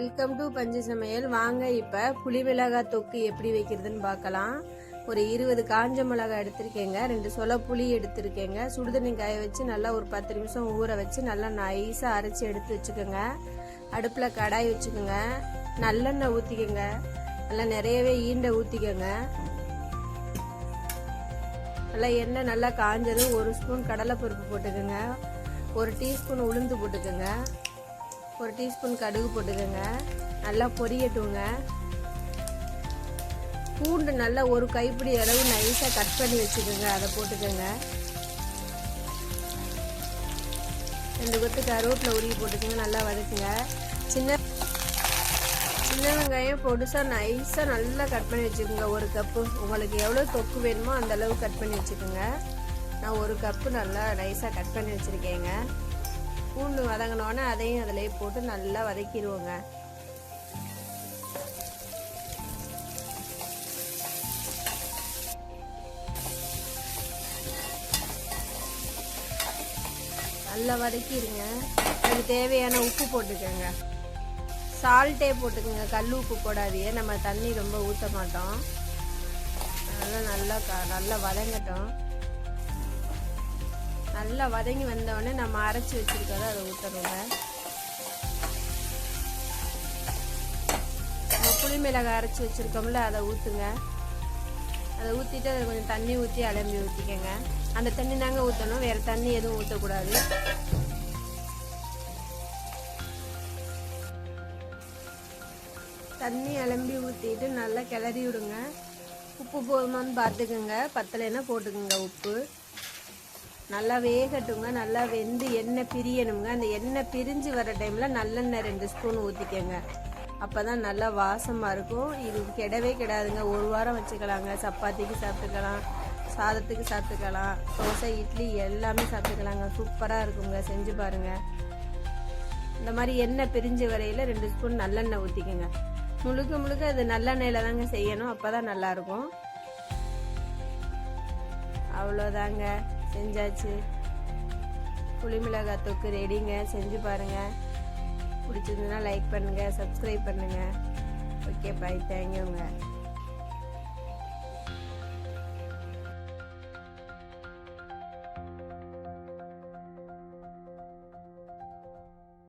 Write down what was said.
Welcome to பஞ்சு சமையல். வாங்க இப்போ புளி மிளகாய் தொக்கு எப்படி வைக்கிறதுன்னு பார்க்கலாம். ஒரு இருபது காஞ்ச மிளகாய் எடுத்திருக்கேங்க. ரெண்டு சொல புளி எடுத்திருக்கேங்க. சுடுதண்ணி காய வச்சு நல்லா ஒரு பத்து நிமிஷம் ஊற வச்சு நல்லா நைஸாக அரைச்சி எடுத்து வச்சுக்கோங்க. அடுப்பில் கடாய் வச்சுக்கோங்க. நல்லெண்ணெய் ஊற்றிக்கோங்க நல்லா நிறையவே ஈண்டை ஊற்றிக்கோங்க நல்லா எண்ணெய் நல்லா காஞ்சதும் ஒரு ஸ்பூன் கடலைப்பருப்பு போட்டுக்கோங்க. ஒரு டீஸ்பூன் உளுந்து போட்டுக்கோங்க. ஒரு டீஸ்பூன் கடுகு போட்டுக்கோங்க. நல்லா பொரியட்டுங்க. பூண்டு நல்லா ஒரு கைப்பிடி அளவு நைஸாக கட் பண்ணி வச்சுக்கோங்க. அதை போட்டுக்கோங்க. ரெண்டு கொத்து கருவேப்பில் உருகி போட்டுக்கோங்க. நல்லா வதக்குங்க. சின்ன சின்ன வெங்காயம் பொடுசாக நைஸாக நல்லா கட் பண்ணி வச்சுக்கோங்க. ஒரு கப்பு. உங்களுக்கு எவ்வளோ தொக்கு வேணுமோ அந்தளவு கட் பண்ணி வச்சுக்கோங்க. நான் ஒரு கப்பு நல்லா நைஸாக கட் பண்ணி வச்சுருக்கேங்க. பூண்டு வதங்கினோடனே அதையும் அதிலே போட்டு நல்லா வதக்கிடுவோங்க. நல்லா வதக்கிடுங்க. அதுக்கு தேவையான உப்பு போட்டுக்கோங்க. சால்ட்டே போட்டுக்கோங்க. கல் உப்பு போடாதீங்க. நம்ம தண்ணி ரொம்ப ஊற்ற மாட்டோம். அதெல்லாம் நல்லா க நல்லா வதங்கட்டும். நல்லா வதங்கி வந்தோடனே நம்ம அரைச்சி வச்சுருக்கோத அதை ஊற்றணுங்க நம்ம புளி மிளகாய் அரைச்சி வச்சுருக்கோம்ல அதை ஊற்றுங்க அதை ஊற்றிட்டு அதை கொஞ்சம் தண்ணி ஊற்றி அலம்பி ஊற்றிக்கங்க அந்த தண்ணி தாங்க ஊற்றணும் வேறு தண்ணி எதுவும் ஊற்றக்கூடாது தண்ணி அலம்பி ஊற்றிட்டு நல்லா கிளறி விடுங்க. உப்பு போதுமான்னு பார்த்துக்குங்க. பத்தலைன்னா போட்டுக்குங்க உப்பு. நல்லா வேகட்டுங்க நல்லா வெந்து எண்ணெய் பிரியணுங்க. அந்த எண்ணெய் பிரிஞ்சு வர டைமில் நல்லெண்ணெய் ரெண்டு ஸ்பூன் ஊற்றிக்கங்க அப்போ தான் நல்லா வாசமாக இருக்கும். இது கெடவே கிடையாதுங்க ஒரு வாரம் வச்சுக்கலாங்க. சப்பாத்திக்கு சாப்பிட்டுக்கலாம் சாதத்துக்கு சாப்பிட்டுக்கலாம் தோசை இட்லி எல்லாமே சாப்பிட்டுக்கலாங்க. சூப்பராக இருக்குங்க. செஞ்சு பாருங்கள் இந்த மாதிரி எண்ணெய் பிரிஞ்சு வரையில் ரெண்டு ஸ்பூன் நல்லெண்ணெய் ஊற்றிக்கோங்க முழுக்க முழுக்க அது நல்லெண்ணெயில் தாங்க செய்யணும். அப்போ தான் நல்லாயிருக்கும் அவ்வளோதாங்க. செஞ்சாச்சு. புளிமிளகாய் தொக்கு ரெடிங்க செஞ்சு பாருங்கள் பிடிச்சிருந்ததுன்னா லைக் பண்ணுங்கள் சப்ஸ்கிரைப் பண்ணுங்கள் ஓகே பை தேங்க்யூங்க